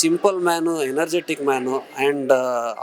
Simple man energetic man and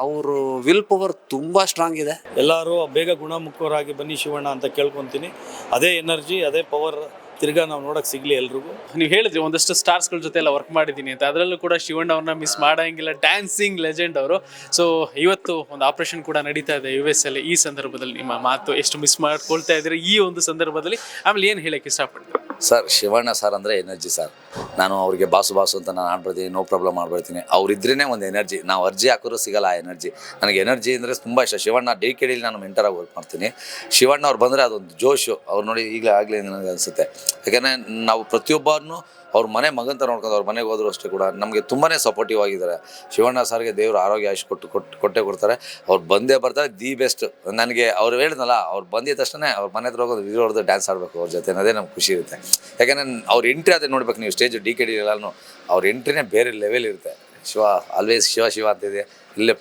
ಅವರು will power ತುಂಬಾ strong ಇದೆ. ಎಲ್ಲರೂ ಬೇಗ ಗುಣಮುಖರಾಗಿ ಬನ್ನಿ ಶಿವಣ್ಣ ಅಂತ ಕೇಳ್ಕೊಂತೀನಿ. ಅದೇ ಎನರ್ಜಿ ಅದೇ ಪವರ್ ತಿರ್ಗಾ ನಾವು ನೋಡಕ್ ಸಿಗ್ಲಿ ಎಲ್ರಿಗೂ. ನೀವು ಹೇಳಿದ್ರಿ ಒಂದಷ್ಟು ಸ್ಟಾರ್ಸ್ಗಳ ಜೊತೆ ಎಲ್ಲ ವರ್ಕ್ ಮಾಡಿದ್ದೀನಿ ಅಂತ. ಅದರಲ್ಲೂ ಕೂಡ ಶಿವಣ್ಣ ಅವ್ರನ್ನ ಮಿಸ್ ಮಾಡಂಗಿಲ್ಲ. ಡ್ಯಾನ್ಸಿಂಗ್ ಲೆಜೆಂಡ್ ಅವರು. ಸೊ ಇವತ್ತು ಒಂದು ಆಪರೇಷನ್ ಕೂಡ ನಡೀತಾ ಇದೆ ಯು ಎಸ್ ಅಲ್ಲಿ. ಈ ಸಂದರ್ಭದಲ್ಲಿ ನಿಮ್ಮ ಮಾತು ಎಷ್ಟು ಮಿಸ್ ಮಾಡ್ಕೊಳ್ತಾ ಇದ್ರೆ ಈ ಒಂದು ಸಂದರ್ಭದಲ್ಲಿ. ಆಮೇಲೆ ಏನು ಹೇಳಕ್ಕೆ ಇಷ್ಟಪಡ್ತೀನಿ ಸರ್ ಶಿವಣ್ಣ ಸರ್ ಅಂದರೆ ಎನರ್ಜಿ ಸರ್ ನಾನು ಅವ್ರಿಗೆ ಬಾಸು ಬಾಸು ಅಂತ ನಾನು ಆಡ್ಬಿಡ್ತೀನಿ ನೋ ಪ್ರಾಬ್ಲಮ್ ಮಾಡ್ಬಿಡ್ತೀನಿ ಅವ್ರಿದ್ರೇ ಒಂದು ಎನರ್ಜಿ ನಾವು ಅರ್ಜಿ ಹಾಕಿದ್ರು ಸಿಗಲ್ಲ ಆ ಎನರ್ಜಿ ನನಗೆ ಎನರ್ಜಿ ಅಂದರೆ ತುಂಬ ಇಷ್ಟ. ಶಿವಣ್ಣ ಡೇ ಕೇಳಿ ನಾನು ಮೆಂಟರಾಗಿ ವರ್ಕ್ ಮಾಡ್ತೀನಿ. ಶಿವಣ್ಣ ಅವ್ರು ಬಂದರೆ ಅದೊಂದು ಜೋಶು. ಅವ್ರು ನೋಡಿ ಈಗಲೇ ಆಗಲಿ ನನಗೆ ಅನಿಸುತ್ತೆ. ಯಾಕೆಂದರೆ ನಾವು ಪ್ರತಿಯೊಬ್ಬರನ್ನು ಅವ್ರ ಮನೆ ಮಗಂತ ನೋಡ್ಕೊಂಡು ಅವ್ರ ಮನೆಗೆ ಹೋದ್ರು ಅಷ್ಟೇ ಕೂಡ ನಮಗೆ ತುಂಬಾ ಸಪೋರ್ಟಿವ್ ಆಗಿದ್ದಾರೆ. ಶಿವಣ್ಣ ಸರ್ಗೆ ದೇವರು ಆರೋಗ್ಯ ಆಯುಷ್ ಕೊಟ್ಟು ಕೊಟ್ಟು ಕೊಟ್ಟೆ ಕೊಡ್ತಾರೆ. ಅವ್ರು ಬಂದೇ ಬರ್ತಾರೆ, ದಿ ಬೆಸ್ಟ್. ನನಗೆ ಅವ್ರು ಹೇಳಿದ್ನಲ್ಲ, ಅವ್ರು ಬಂದಿದ ತಕ್ಷಣ ಅವ್ರ ಮನೆ ಹತ್ರ ಹೋಗೋದು ವಿಡಿಯೋ ಹೊಡೆದು ಡ್ಯಾನ್ಸ್ ಆಡಬೇಕು ಅವ್ರ ಜೊತೆ ಅನ್ನೋದೇ ನಮ್ಗೆ ಖುಷಿ ಇರುತ್ತೆ. ಯಾಕಂದರೆ ಅವ್ರ ಎಂಟ್ರಿ ಅದೇ ನೋಡ್ಬೇಕು ನೀವು ಸ್ಟೇಜ್ ಡಿ ಕೆ ಡಿ ಎಲ್ಲಾನು, ಅವ್ರ ಎಂಟ್ರಿನೇ ಬೇರೆ ಲೆವೆಲ್ ಇರುತ್ತೆ. ಶಿವ ಆಲ್ವೇಸ್ ಶಿವ ಶಿವ ಅಂತಿದೆ ಇಲ್ಲೇ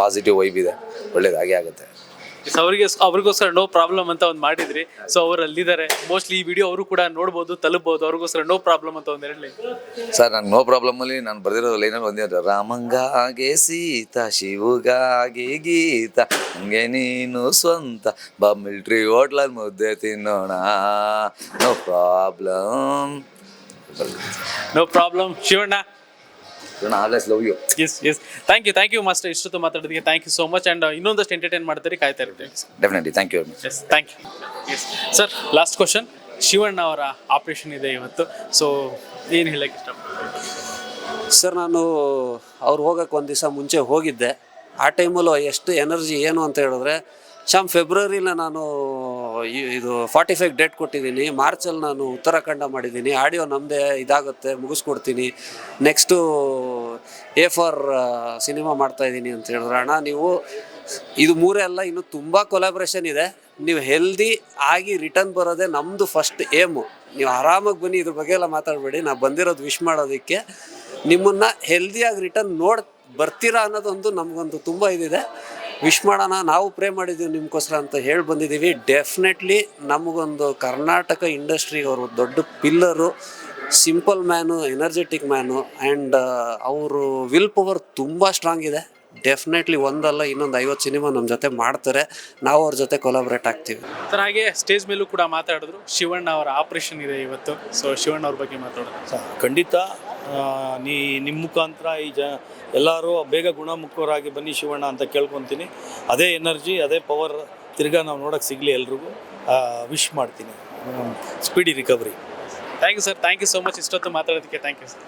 ಪಾಸಿಟಿವ್ ವೈಬ್ ಇದೆ. ಒಳ್ಳೇದು ಹಾಗೆ ಆಗುತ್ತೆ. ಸೊ ಅವರಿಗೆ ಅವ್ರಿಗೋಸ್ಕರ ನೋ ಪ್ರಾಬ್ಲಮ್ ಅಂತ ಒಂದು ಮಾಡಿದ್ರಿ. ಸೊ ಅವರು ಅಲ್ಲಿದ್ದಾರೆ. ಮೋಸ್ಟ್ಲಿ ಈ ವಿಡಿಯೋ ಅವರು ಕೂಡ ನೋಡ್ಬೋದು ತಲುಪಬಹುದು ಅವ್ರಿಗೋಸ್ಕರ ನೋ ಪ್ರಾಬ್ಲಮ್ ಅಂತ ಒಂದು ಹೇಳಿ ಸರ್ ನಂಗೆ ನೋ ಪ್ರಾಬ್ಲಮಲ್ಲಿ ನಾನು ಬರೆದಿರೋ ಲೈನಲ್ಲಿ ಒಂದೇ ಒಂದು ರಾಮಂಗಾಗೆ ಸೀತಾ ಶಿವಗಾಗೆ ಗೀತ. ಹಂಗೆ ನೀನು ಸ್ವಂತ. ಬಾ ಮಿಲ್ಟ್ರಿ ಹೋಟ್ಲಲ್ಲಿ ಮುದ್ದೆ ತಿನ್ನೋಣ. No problem no problem Shivanna always love you yes yes thank you thank you master ಇಷ್ಟೊತ್ತು ಮಾತಾಡೋದಕ್ಕೆ thank you so much and ಇನ್ನೊಂದಷ್ಟು ಎಂಟರ್ಟೈನ್ ಮಾಡ್ತಾರೆ ಕಾಯ್ತಾ ಇರ್ತೀವಿ. Definitely thank you very much yes thank you yes sir last question Shivanna ಅವರ operation ಇದೆ ಇವತ್ತು. So ಏನು ಹೇಳಕ್ಕೆ ಇಷ್ಟಪಡ್ತೀನಿ ಸರ್ ನಾನು ಅವ್ರು ಹೋಗೋಕ್ಕೆ ಒಂದು ದಿವಸ ಮುಂಚೆ ಹೋಗಿದ್ದೆ. ಆ ಟೈಮಲ್ಲೂ ಎಷ್ಟು ಎನರ್ಜಿ ಏನು ಅಂತ ಹೇಳಿದ್ರೆ ಶ್ಯಾಮ್, ಫೆಬ್ರವರಿನ ನಾನು ಇದು ಫಾರ್ಟಿ ಫೈವ್ ಡೇಟ್ ಕೊಟ್ಟಿದ್ದೀನಿ. ಮಾರ್ಚಲ್ಲಿ ನಾನು ಉತ್ತರಾಖಂಡ ಮಾಡಿದ್ದೀನಿ. ಆಡಿಯೋ ನಮ್ಮದೇ ಇದಾಗುತ್ತೆ, ಮುಗಿಸ್ಕೊಡ್ತೀನಿ. ನೆಕ್ಸ್ಟು ಎ ಫಾರ್ ಸಿನಿಮಾ ಮಾಡ್ತಾ ಇದ್ದೀನಿ ಅಂತ ಹೇಳಿದ್ರೆ. ಅಣ್ಣ, ನೀವು ಇದು ಮೂರೇ ಅಲ್ಲ, ಇನ್ನು ತುಂಬ ಕೊಲಾಬ್ರೇಷನ್ ಇದೆ. ನೀವು ಹೆಲ್ದಿ ಆಗಿ ರಿಟರ್ನ್ ಬರೋದೇ ನಮ್ಮದು ಫಸ್ಟ್ ಏಮು ನೀವು ಆರಾಮಾಗಿ ಬನ್ನಿ, ಇದ್ರ ಬಗ್ಗೆ ಎಲ್ಲ ಮಾತಾಡಬೇಡಿ. ನಾವು ಬಂದಿರೋದು ವಿಶ್ ಮಾಡೋದಕ್ಕೆ. ನಿಮ್ಮನ್ನು ಹೆಲ್ದಿಯಾಗಿ ರಿಟರ್ನ್ ನೋಡಿ ಬರ್ತೀರಾ ಅನ್ನೋದೊಂದು ನಮಗೊಂದು ತುಂಬ ಇದಿದೆ. ವಿಶ್ ಮಾಡೋಣ ನಾವು ಪ್ರೇ ಮಾಡಿದ್ದೀವಿ ನಿಮ್ಗೋಸ್ಕರ ಅಂತ ಹೇಳಿ ಬಂದಿದ್ದೀವಿ. ಡೆಫಿನೆಟ್ಲಿ ನಮಗೊಂದು ಕರ್ನಾಟಕ ಇಂಡಸ್ಟ್ರಿಗೆ ಅವರು ದೊಡ್ಡ pillar simple man energetic man and ಅವರು ವಿಲ್ ಪವರ್ ತುಂಬ ಸ್ಟ್ರಾಂಗ್ ಇದೆ. ಡೆಫಿನೆಟ್ಲಿ ಒಂದಲ್ಲ ಇನ್ನೊಂದು ಐವತ್ತು ಸಿನಿಮಾ ನಮ್ಮ ಜೊತೆ ಮಾಡ್ತಾರೆ. ನಾವು ಅವ್ರ ಜೊತೆ ಕೊಲಾಬ್ರೇಟ್ ಆಗ್ತೀವಿ. ಸರ್ ಹಾಗೆ ಸ್ಟೇಜ್ ಮೇಲೂ ಕೂಡ ಮಾತಾಡಿದ್ರು. ಶಿವಣ್ಣ ಅವರ ಆಪರೇಷನ್ ಇದೆ ಇವತ್ತು. ಸೊ ಶಿವಣ್ಣ ಅವ್ರ ಬಗ್ಗೆ ಮಾತಾಡೋದು ಸರ್ ಖಂಡಿತ ನೀ ನಿಮ್ಮ ಮುಖಾಂತರ ಈ ಜ, ಎಲ್ಲರೂ ಬೇಗ ಗುಣಮುಖರಾಗಿ ಬನ್ನಿ ಶಿವಣ್ಣ ಅಂತ ಕೇಳ್ಕೊತೀನಿ. ಅದೇ ಎನರ್ಜಿ, ಅದೇ ಪವರ್ ತಿರ್ಗಾ ನಾವು ನೋಡೋಕೆ ಸಿಗಲಿ ಎಲ್ರಿಗೂ. ವಿಶ್ ಮಾಡ್ತೀನಿ. Speedy recovery thank you sir thank you so much ಇಷ್ಟೊತ್ತು ಮಾತಾಡೋದಕ್ಕೆ ಥ್ಯಾಂಕ್ ಯು ಸರ್